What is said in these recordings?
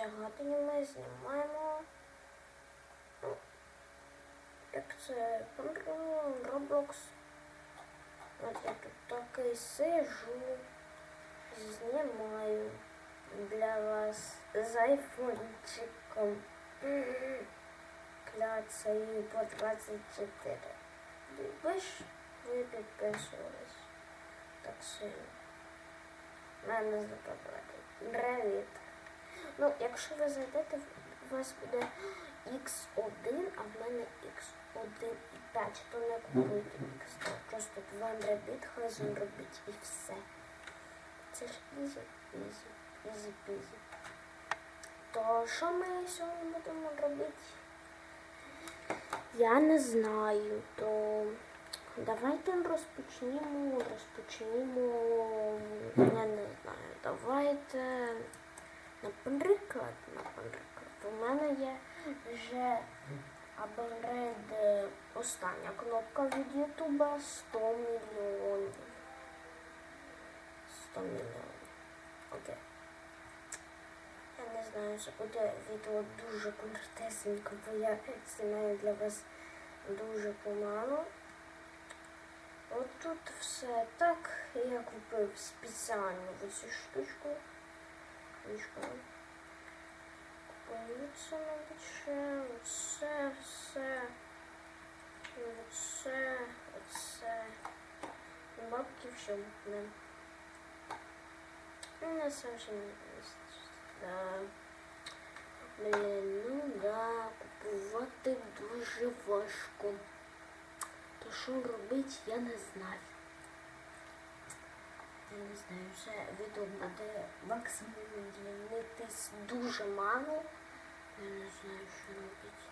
сьогодні ми знімаємо. ну, Як це Roblox. От я тут такий сижу, знімаю для вас з айфончиком. Кляцаю по 24. Ви ж ви підписувались так сильно. Мене запам'ятати. Привіт. Ну, якщо ви зайдете, у вас буде X1, а в мене X1 і 5, то не купуйте X2. Просто 2 біт, хай зробіть і все. Це ж ізі, ізі, ізі пізі. То що ми сьогодні будемо робити? Я не знаю, то давайте розпочнімо, розпочнімо, я не знаю, давайте, наприклад, наприклад, у мене є вже апгрейд, остання кнопка від Ютуба 100 мільйонів. 100 мільйонів. Окей. Я не знаю, що буде відео дуже коротесенько, бо я знімаю для вас дуже помало. От тут все так. Я купив спеціально оцю штучку. Це навіть ще. Оце, все. Оце, оце. Бабки все не. Ну, совсем не Да. Блін, ну да, купувати дуже важко. То що робити, я не знаю. Я не знаю, вже буде максимум длинитись дуже мало. Я не знаю, що робити.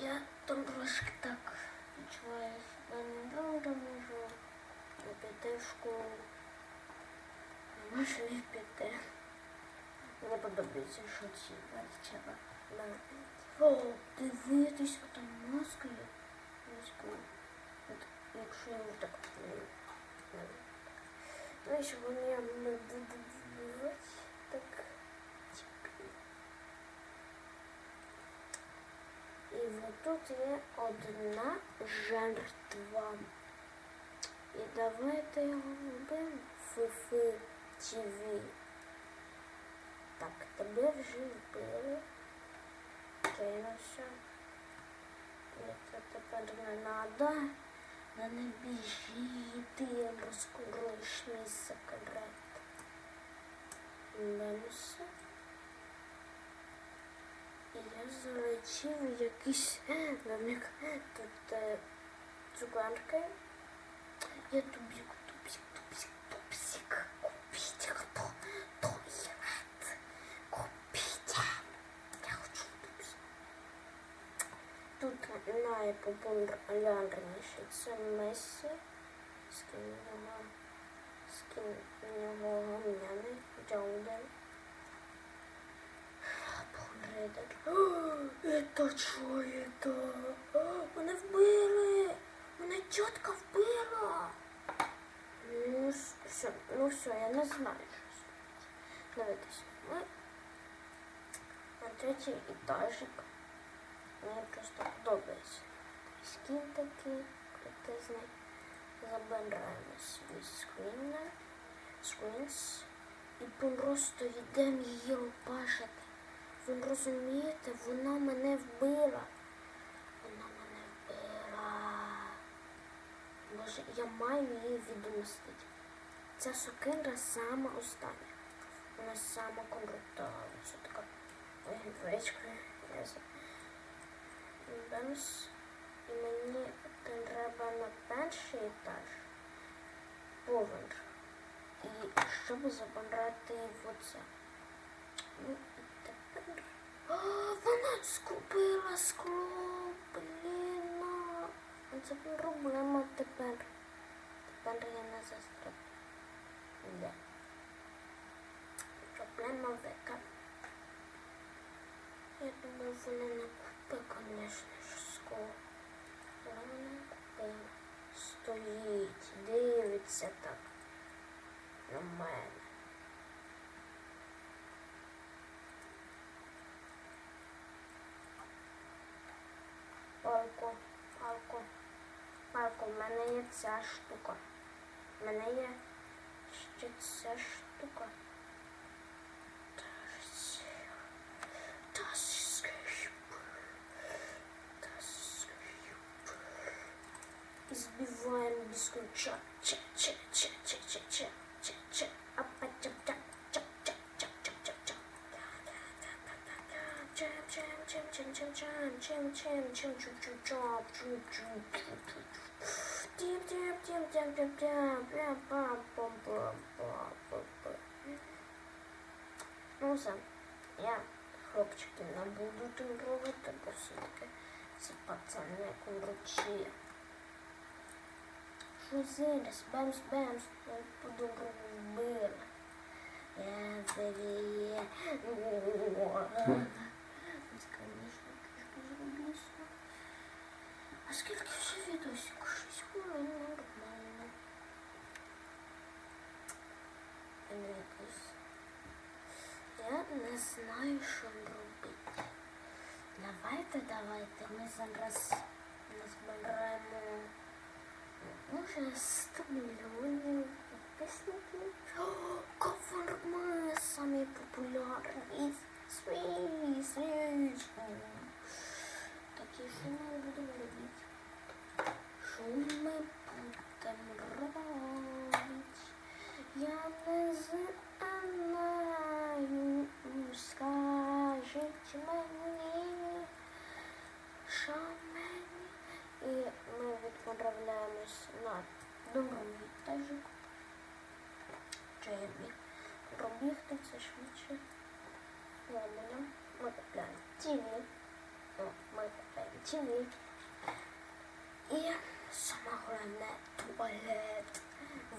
Я там трошки так відчуваю себе недобре, можу не піти в школу. Не можу і піти. Мені подобається, що ці вечора. О, дивитись, там маска є. Якщо я так не. Ну і сьогодні я не буду вбивати так. чекай. І от тут є одна жертва. І давайте його вбимо. Фифи ТВ. Так, тебе вже вбили. Окей, ну все. Мені це тепер не надо. На не біжи, ти розкроєш Менуся. І я залетів якийсь домик. Тут е, цукерки. Я тубік, тубік, тубік, тубік. Купіть хто туалет. Купіть. Я хочу тубік. Тут найпопулярніший це Месі. Скін нього, скін нього гамняний, Джоуден. Апгрейдер. Это що? О, Мене вбили! Мене тітка вбила! Ну, все, ну все, я не знаю, зробити. Дивитися, ми на третій етажик. Мені просто подобається. Скін такий крутизний. Забираємо свій скрінер. Скрінс. І просто йдемо її рубашити. Ви розумієте, вона мене вбила. Вона мене вбила. Боже, я маю її відомстити. Ця сокира сама остання. Вона сама крута. Це така за- Бемс. І мені треба на перший етаж поверх. І щоб забрати оце. Ну тепер. О, вона скупила скло, блін. Це проблема тепер. Тепер я не застряг. Де? Проблема века. Я думаю, вона не купить, звісно ж, скло. Вона не купила стоїть, дивиться так на мене. Палко, палко, палко, в мене є ця штука. В мене є ще ця штука. Без ключа. Ча ча ча ча ча ча ча ча ча Ну все, я хлопчики не буду робити, бо все-таки це пацани курочі. Що Музиля, спем, спем, по-доброму вбила. Я заліє. А скільки вже відосів? Шість може 100 мільйонів підписників. О, Кафарми самі популярні. Свій, свій. Так, і що ми будемо робити? Що ми будемо робити? Я не знаю, скажіть мені, що мені. І ми відправляємось на другий етажик. Чи я міг пробігти це швидше? Ладно, ми купляємо ТВ. О, ми купляємо ТВ. І саме головне туалет,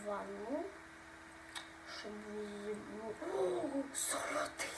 ванну, щоб було О, золотий